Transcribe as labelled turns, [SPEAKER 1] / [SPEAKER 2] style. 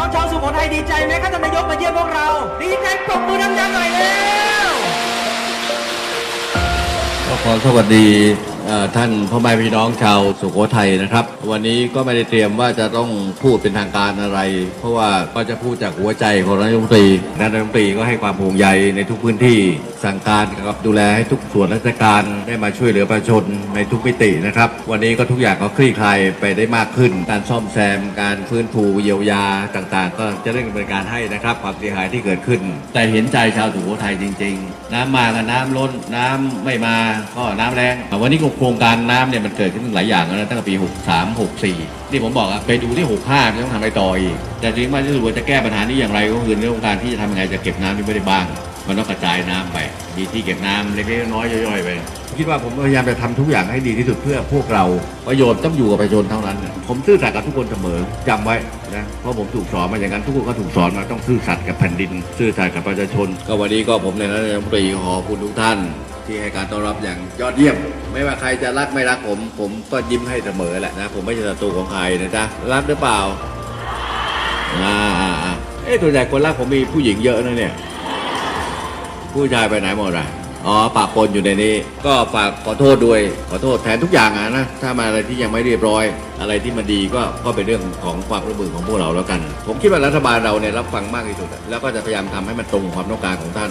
[SPEAKER 1] น้องชาวสุโขทัยดีใจไหมครับท่านนายกมาเยี่ยมพวกเรา ดีใจปรบมือดังๆหน่อยเร็ว
[SPEAKER 2] ก็ขอสวัสดีท่านพ่อแม่พี่น้องชาวสุโขทัยนะครับ วันนี้ก็ไม่ได้เตรียมว่าจะต้องพูดเป็นทางการอะไร เพราะว่าก็จะพูดจากหัวใจของนายกรัฐมนตรีนายกรัฐมนตรีก็ให้ความห่วงใยในทุกพื้นที่ สั่งการกับดูแลให้ทุกส่วนราชการได้มาช่วยเหลือประชาชนในทุกมิตินะครับ วันนี้ก็ทุกอย่างก็คลี่คลายไปได้มากขึ้น การซ่อมแซม การฟื้นฟูเยียวยาต่างๆ ก็จะเร่งดำเนินการให้นะครับความเสียหายที่เกิดขึ้น แต่เห็นใจชาวสุโขทัยจริง ๆ น้ำมากับน้ำล้นน้ำไม่มาก็น้ำแรงวันนี้โครงการน้ำเนี่ยมันเกิดขึ้นหลายอย่างแล้วนะตั้งแต่ปี 63 64 ที่ผมบอกอะไปดูที่ 65ไม่ต้องทำอะไรต่ออีกแต่จริงๆว่าที่สุดจะแก้ปัญหานี้อย่างไรก็คือเรื่องของการที่จะทำยังไงจะเก็บน้ำที่ไม่ได้บ้างมันต้องกระจายน้ำไป มีที่เก็บน้ำเล็กๆน้อยๆย่อยๆไปคิดว่าผมพยายามจะทำทุกอย่างให้ดีที่สุดเพื่อพวกเราประโยชน์ต้องอยู่กับประชาชนเท่านั้นน่ะผมซื่อสัตย์กับทุกคนเสมอจำไว้นะเพราะผมถูกสอนมาอย่างนั้นทุกคนก็ถูกสอนมาต้องซื่อสัตย์กับแผ่นดิน ซื่อสัตย์กับประชาชน ก็วันนี้ก็ผมในฐานะนายกรัฐมนตรีขอบคุณทุกท่าน ที่ให้การต้อนรับอย่างยอดเยี่ยม ไม่ว่าใครจะรักไม่รักผม ผมก็ยิ้มให้เสมอแหละนะผมไม่ใช่ศัตรูของใครนะจ๊ะรักหรือเปล่าอ่าอ่าอ่าเอ๊ะตัวใหญ่คนรักผมมีผู้หญิงเยอะนะเนี่ย ผู้ชายไปไหนหมดอะอ๋อปากปนอยู่ในนี้ ก็ฝากขอโทษด้วย ขอโทษแทนทุกอย่างอะนะ ถ้ามาอะไรที่ยังไม่เรียบร้อย อะไรที่มันดีก็ก็เป็นเรื่องของความร่วมมือของพวกเราแล้วกัน ผมคิดว่ารัฐบาลเราเนี่ยรับฟังมากที่สุด แล้วก็จะพยายามทำให้มันตรงความต้องการของท่าน